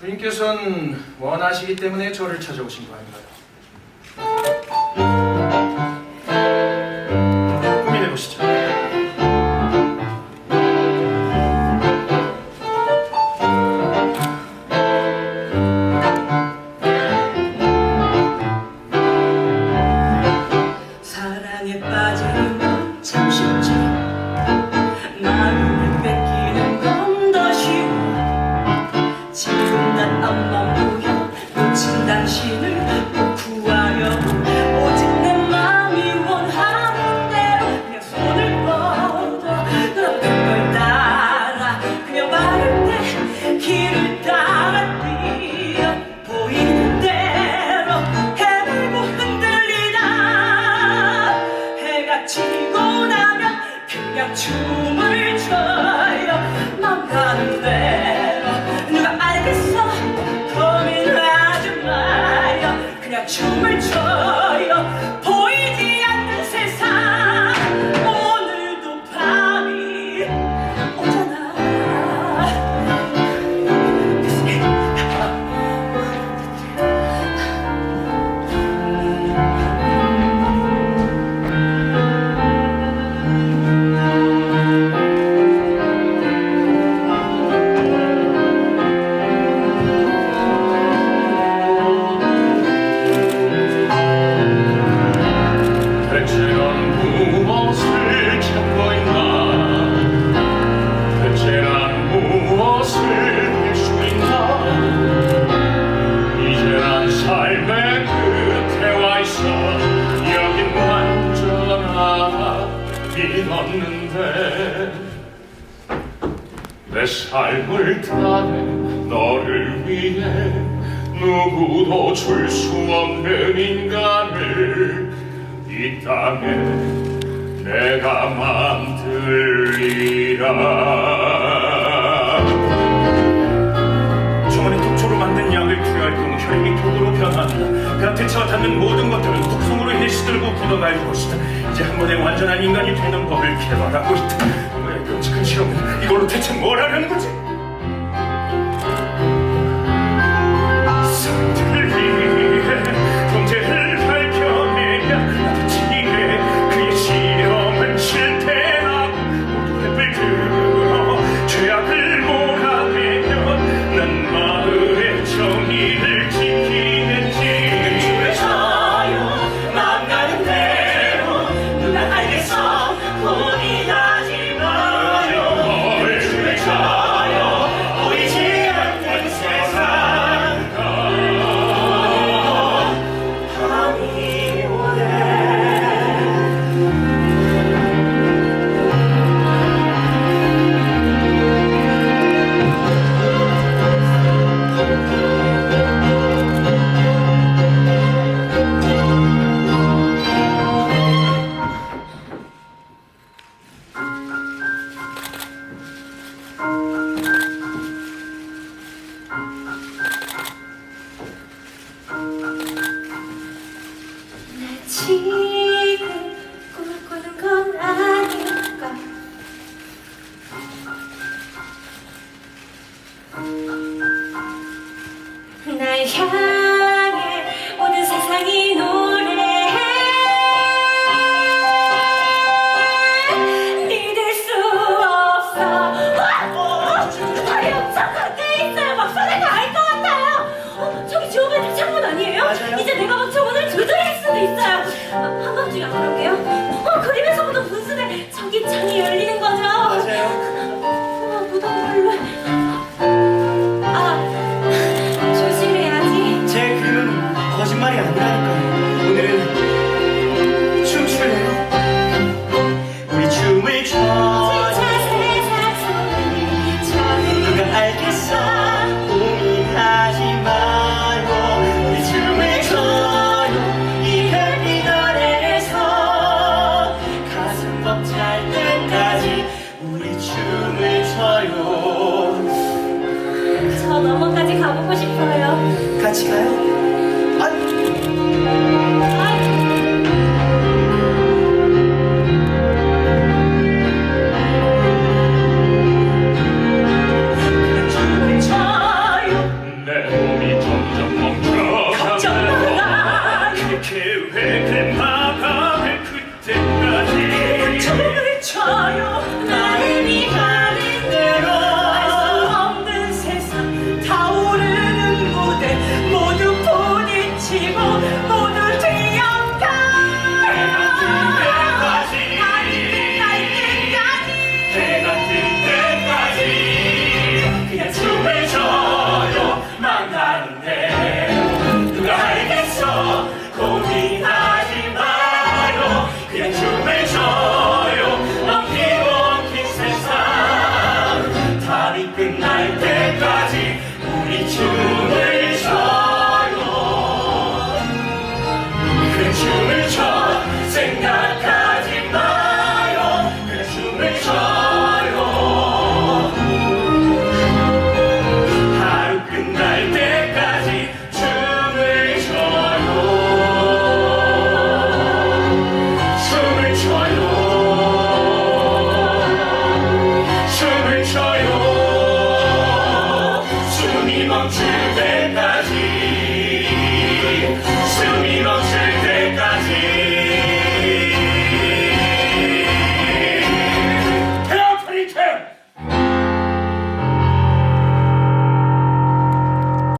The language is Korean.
주님께서는 원하시기 때문에 저를 찾아오신 거 아닌가요? 춤을 춰요. 넌 가는 대로. 누가 알겠어? 고민하지 마요. 그냥 춤 잊었는데 내 삶을 다해 너를 위해 누구도 줄 수 없는 인간을 이 땅에 내가 만들리라. 주머니 독초로 만든 약을 투여할 경우 혈미 독으로 변한 배아트치와 닿는 모든 기도 말고 싶다. 이제 한 번에 완전한 인간이 되는 법을 개발하고 있다. 뭐야, 끔찍한 실험은 이걸로 대체 뭘 하려는 거지? can 가요. 저 너머까지 가보고 싶어요. 같이 가요? 아니. 아, nothing.